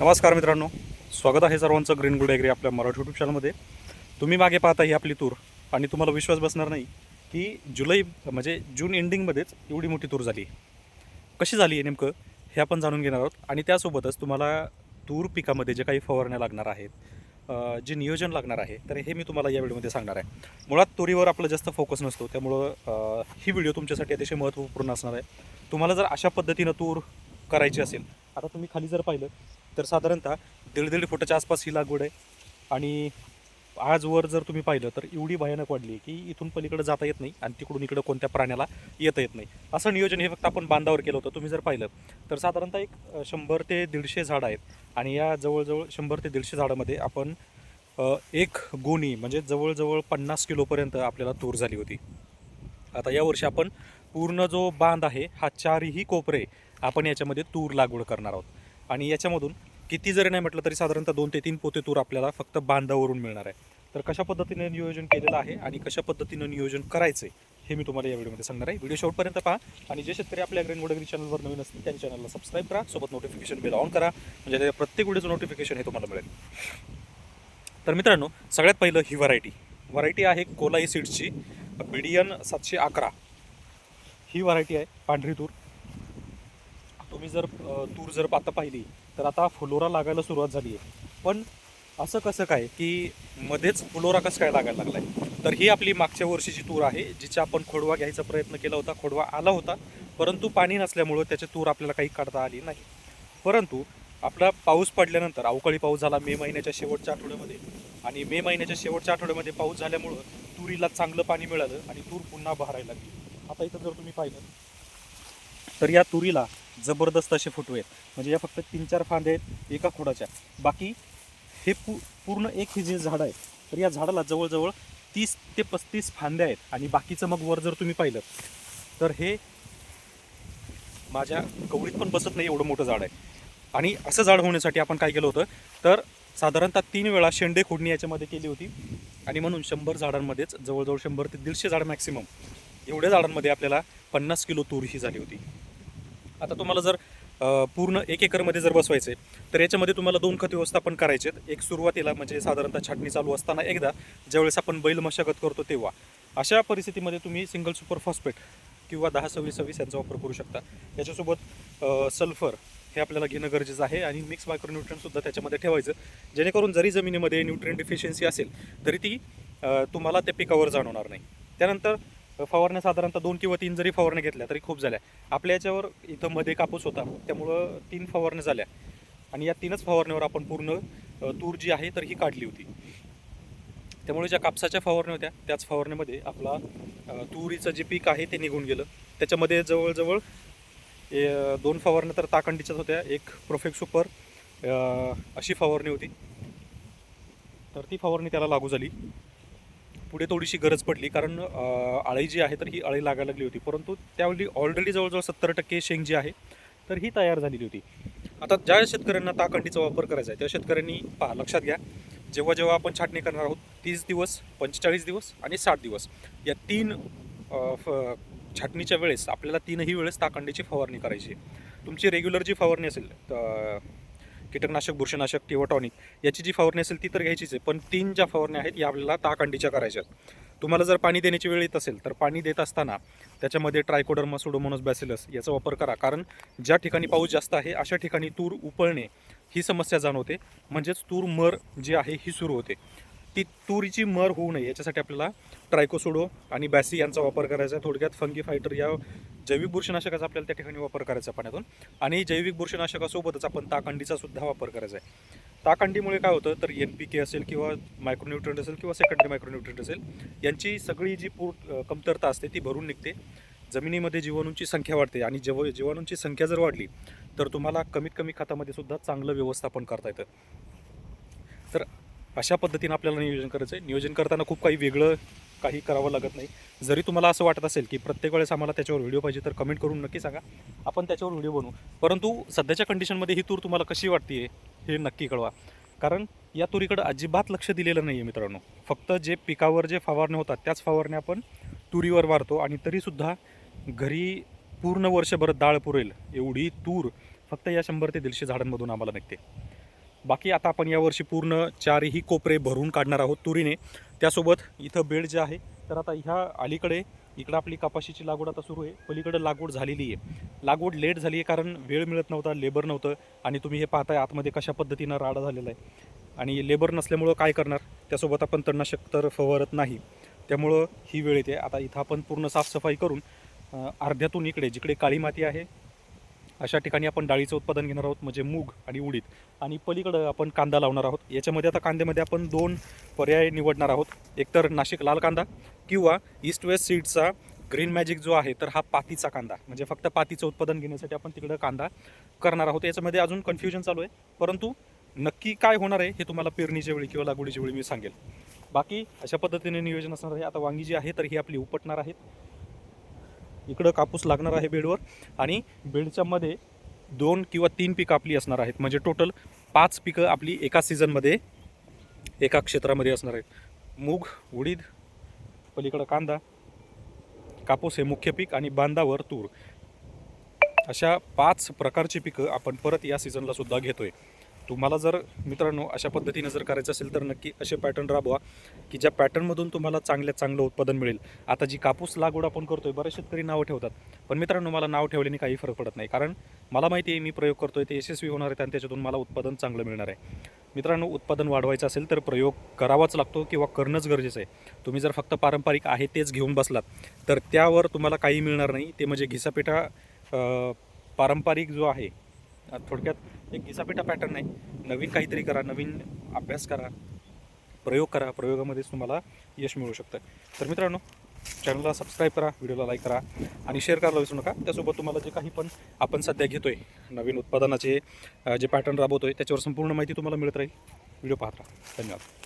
नमस्कार मित्रांनो. स्वागत आहे सर्वांचं ग्रीन गुड एग्री आपल्या मराठी युट्यूब चॅनलमध्ये तुम्ही मागे पाहता ही आपली तूर आणि तुम्हाला विश्वास बसणार नाही की जुलै म्हणजे जून एंडिंगमध्येच एवढी मोठी तूर झाली. कशी झाली आहे नेमकं हे आपण जाणून घेणार आहोत आणि त्यासोबतच तुम्हाला तूर पिकामध्ये जे काही फवारण्या लागणार आहेत जे नियोजन लागणार आहे तर हे मी तुम्हाला या व्हिडिओमध्ये सांगणार आहे. मुळात तुरीवर आपलं जास्त फोकस नसतो त्यामुळं ही व्हिडिओ तुमच्यासाठी अतिशय महत्त्वपूर्ण असणार आहे. तुम्हाला जर अशा पद्धतीनं तूर करायची असेल आता तुम्ही खाली जर पाहिलं तर साधारणतः दीड दीड फुटाच्या आसपास ही लागवड आहे. आणि आजवर जर तुम्ही पाहिलं तर एवढी भयानक वाढली की इथून पलीकडे जाता येत नाही आणि तिकडून इकडं कोणत्या प्राण्याला येता येत नाही. असं नियोजन हे फक्त आपण बांधावर केलं होतं तुम्ही जर पाहिलं तर साधारणतः एक शंभर ते दीडशे झाडं आहेत. आणि या जवळजवळ शंभर ते दीडशे झाडामध्ये आपण एक गोणी म्हणजे जवळजवळ पन्नास किलोपर्यंत आपल्याला तूर झाली होती. आता यावर्षी आपण पूर्ण जो बांध आहे हा चारही कोपरे आपण याच्यामध्ये तूर लागवड करणार आहोत. आणि याच्यामधून किती जरी नाही म्हटलं तरी साधारणतः दोन ते तीन पोते तूर आपल्याला फक्त बांधावरून मिळणार आहे. तर कशा पद्धतीने नियोजन केलेलं आहे आणि कशा पद्धतीनं नियोजन करायचं आहे हे मी तुम्हाला या व्हिडिओमध्ये सांगणार आहे. व्हिडिओ शेवटपर्यंत पहा. आणि जे शेतकरी आपल्या ग्रेन गोडगिरी चॅनलवर नवीन असतील त्यांच्या चॅनलला सबस्क्राईब करा. सोबत नोटिफिकेशन बिल ऑन करा. म्हणजे त्याच्या प्रत्येक व्हिडिओचं नोटिफिकेशन हे तुम्हाला मिळेल. तर मित्रांनो सगळ्यात पहिलं ही व्हरायटी व्हरायटी आहे कोलाई सीड्सची बिडियन सातशे अकरा. ही व्हरायटी आहे पांढरी तूर. तुम्ही जर तूर जर आता पाहिली तर आता फुलोरा लागायला सुरुवात झाली आहे. पण असं कसं काय की मध्येच फुलोरा कसं काय लागायला लागलाय? तर ही आपली मागच्या वर्षीची तूर आहे जिचा आपण खोडवा घ्यायचा प्रयत्न केला होता खोडवा आला होता परंतु पाणी नसल्यामुळं त्याची तूर आपल्याला काही काढता आली नाही. परंतु आपला पाऊस पडल्यानंतर अवकाळी पाऊस झाला मे महिन्याच्या शेवटच्या आठवड्यामध्ये आणि मे महिन्याच्या शेवटच्या आठवड्यामध्ये पाऊस झाल्यामुळं तुरीला चांगलं पाणी मिळालं आणि तूर पुन्हा बहरायला लागली. आता इथं जर तुम्ही पाहिलं तर या तुरीला जबरदस्त असे फोटो आहेत. म्हणजे या फक्त तीन चार फांद्या आहेत एका खोडाच्या. बाकी हे पू पूर्ण एक हे जे झाड आहे तर या झाडाला जवळजवळ तीस ते पस्तीस फांद्या आहेत. आणि बाकीचं मग वर जर तुम्ही पाहिलं तर हे माझ्या कवडीत पण बसत नाही एवढं मोठं झाड आहे. आणि असं झाड होण्यासाठी आपण काय केलं होतं तर साधारणतः तीन वेळा शेंडे खोडणी याच्यामध्ये केली होती. आणि म्हणून शंभर झाडांमध्येच जवळजवळ शंभर ते दीडशे झाड मॅक्सिमम एवढ्या झाडांमध्ये आपल्याला पन्नास किलो तूर ही झाली होती. आता तुम्हाला जर पूर्ण एक एकरमध्ये जर बसवायचे तर याच्यामध्ये तुम्हाला दोन खत व्यवस्थापन करायचे आहेत एक सुरुवातीला म्हणजे साधारणतः छाटणी चालू असताना एकदा ज्यावेळेस आपण बैल मशागत करतो तेव्हा. अशा परिस्थितीमध्ये तुम्ही सिंगल सुपर फॉस्फेट किंवा दहा सव्वीस सव्वीस यांचा वापर करू शकता. याच्यासोबत सल्फर हे आपल्याला घेणं गरजेचं आहे आणि मिक्स मायक्रोन्युट्रनसुद्धा त्याच्यामध्ये ठेवायचं. जेणेकरून जरी जमिनीमध्ये न्यूट्रियन डिफिशियन्सी असेल तरी ती तुम्हाला त्या पिकावर जाणवणार नाही. त्यानंतर फवारण्या साधारणतः दोन किंवा तीन जरी फवारण्या घेतल्या तरी खूप झाल्या. आपल्या याच्यावर इथं मध्ये कापूस होता. त्यामुळं तीन फवारण्या झाल्या. आणि या तीनच फवारण्यावर आपण पूर्ण तूर जी आहे तर ही काढली होती. त्यामुळे ज्या कापसाच्या फवारण्या होत्या त्याच फवारण्यामध्ये आपला तुरीचं जे पीक आहे ते निघून गेलं. त्याच्यामध्ये जवळजवळ ए, दोन फवारण्या तर ताकंडीच्याच होत्या. एक प्रोफेक्ट सुपर अशी फवारणी होती. तर ती फवारणी त्याला लागू झाली. पुढे थोडीशी गरज पडली. कारण अळी जी आहे तर ही अळी लागायला लागली होती. परंतु त्यावेळी ऑलरेडी जवळजवळ सत्तर टक्के शेंग जी आहे तर ही तयार झालेली होती. आता ज्या शेतकऱ्यांना ताकंडीचा वापर करायचा आहे त्या शेतकऱ्यांनी पहा लक्षात घ्या. जेव्हा जेव्हा आपण छाटणी करणार आहोत तीस दिवस पंचेचाळीस दिवस आणि साठ दिवस. या तीन फ- छाटणीच्या वेळेस आपल्याला तीनही वेळेस ताकंडीची फवारणी करायची आहे. तुमची रेग्युलर जी फवारणी असेल तर कीटकनाशक बुरशीनाशक किंवा टॉनिक याची जी फवारणी असेल ती तर घ्यायचीच आहे. पण तीन ज्या फवारण्या आहेत या आपल्याला ताकंडीच्या करायच्या आहेत. तुम्हाला जर पाणी देण्याची वेळ येत असेल तर पाणी देत असताना त्याच्यामध्ये ट्रायकोडर्मा सुडोमोनस बॅसिलस याचा वापर करा. कारण ज्या ठिकाणी पाऊस जास्त आहे अशा ठिकाणी तूर उपळणे ही समस्या जाणवते. म्हणजेच तूर मर जी आहे ही सुरू होते. ती तुरीची मर होऊ नये. याच्यासाठी आपल्याला ट्रायकोसोडो आणि बॅसी यांचा वापर करायचा आहे. थोडक्यात फंगी फायटर या जैविक बुरशीनाशकाचा आपल्याला त्या ठिकाणी वापर करायचा पाण्यातून. आणि जैविक बुरशीनाशकासोबतच आपण ताकंडीचा सुद्धा वापर करायचा आहे. ताकंडीमुळे काय होतं? तर एन पी के असेल किंवा मायक्रोन्युट्रंट असेल किंवा सेकंडरी मायक्रोन्युट्रंट असेल यांची सगळी जी पूर कमतरता असते ती भरून निघते. जमिनीमध्ये जीवाणूंची संख्या वाढते आणि जेव जीवाणूंची संख्या जर वाढली तर तुम्हाला कमीत कमी खतामध्ये सुद्धा चांगलं व्यवस्थापन करता येतं. तर अशा पद्धतीनं आपल्याला नियोजन करायचं आहे नियोजन करताना खूप काही वेगळं काही करावं लागत नाही. जरी तुम्हाला असं वाटत असेल की प्रत्येक वेळेस आम्हाला त्याच्यावर व्हिडिओ पाहिजे तर कमेंट करून नक्की सांगा. आपण त्याच्यावर व्हिडिओ बनवू. परंतु सध्याच्या कंडिशनमध्ये ही तूर तुम्हाला कशी वाटते हे नक्की कळवा. कारण या तुरीकडं अजिबात लक्ष दिलेलं नाही आहे मित्रांनो. फक्त जे पिकावर जे फवारण्या होतात त्याच फवारण्या आपण तुरीवर मारतो आणि तरीसुद्धा घरी पूर्ण वर्षभर डाळ पुरेल एवढी तूर फक्त या शंभर ते दीडशे झाडांमधून आम्हाला निघते. बाकी आता आपण यावर्षी पूर्ण चारही कोपरे भरून काढणार आहोत तुरीने. त्यासोबत इथं बेड जे आहे तर आता ह्या अलीकडे इकडं आपली कपाशीची लागवड आता सुरू आहे. पलीकडं लागवड झालेली आहे. लागवड लेट झाली आहे कारण वेळ मिळत नव्हता लेबर नव्हतं आणि तुम्ही हे पाहताय आतमध्ये कशा पद्धतीनं राडा झालेला आहे. आणि लेबर नसल्यामुळं काय करणार? त्यासोबत आपण तणनाशक तर फवारत नाही. त्यामुळं ही वेळ येते. आता इथं आपण पूर्ण साफसफाई करून अर्ध्यातून इकडे जिकडे काळी माती आहे अशा ठिकाणी आपण डाळीचं उत्पादन घेणार आहोत म्हणजे मूग आणि उडीद. आणि पलीकडं आपण कांदा लावणार आहोत. याच्यामध्ये आता कांद्यामध्ये आपण दोन पर्याय निवडणार आहोत. एकतर नाशिक लाल कांदा किंवा ईस्ट वेस्ट सीडचा ग्रीन मॅजिक जो आहे तर हा पातीचा कांदा. म्हणजे फक्त पातीचं उत्पादन घेण्यासाठी आपण तिकडं कांदा करणार आहोत. याच्यामध्ये अजून कन्फ्युजन चालू आहे. परंतु नक्की काय होणार आहे हे तुम्हाला पेरणीच्या वेळी किंवा लागवडीच्या वेळी मी सांगेल. बाकी अशा पद्धतीने नियोजन असणार आहे. आता वांगी जी आहे तर ही आपली उपटणार आहेत. इकडं कापूस लागणार आहे बेडवर आणि बेडच्या मध्ये दोन किंवा तीन पिकं आपली असणार आहेत. म्हणजे टोटल पाच पिकं आपली एका सीझनमध्ये एका क्षेत्रामध्ये असणार आहेत. मूग उडीद पलीकडं कांदा कापूस हे मुख्य पीक आणि बांधावर तूर. अशा पाच प्रकारची पिकं आपण परत या सीझनला सुद्धा घेतोय. तुम्हाला जर मित्रांनो अशा पद्धतीनं जर करायचं असेल तर नक्की असे पॅटर्न राबवा की ज्या पॅटर्नमधून तुम्हाला चांगल्यात चांगलं उत्पादन मिळेल. आता जी कापूस लागवड आपण करतोय बरेच शेतकरी नावं ठेवतात पण मित्रांनो मला नाव ठेवल्याने काही फरक पडत नाही. कारण मला माहिती आहे मी प्रयोग करतोय ते यशस्वी होणार आहेत आणि त्याच्यातून मला उत्पादन चांगलं मिळणार आहे. मित्रांनो उत्पादन वाढवायचं असेल तर प्रयोग करावाच लागतो किंवा करणंच गरजेचं आहे. तुम्ही जर फक्त पारंपरिक आहे तेच घेऊन बसलात तर त्यावर तुम्हाला काही मिळणार नाही. ते म्हणजे घिसापिठा पारंपरिक जो आहे थोडक्यात एक घिसापिटा पॅटर्न आहे. नवीन काहीतरी करा नवीन अभ्यास करा प्रयोग करा प्रयोगामध्येच तुम्हाला यश मिळू शकतं. तर मित्रांनो चॅनलला सबस्क्राईब करा व्हिडिओला लाईक करा आणि शेअर करायला विसरू नका. त्यासोबत तुम्हाला जे काही पण आपण सध्या घेतो आहे नवीन उत्पादनाचे जे पॅटर्न राबवतो आहे त्याच्यावर संपूर्ण माहिती तुम्हाला मिळत राहील. व्हिडिओ पाहत राहा. धन्यवाद.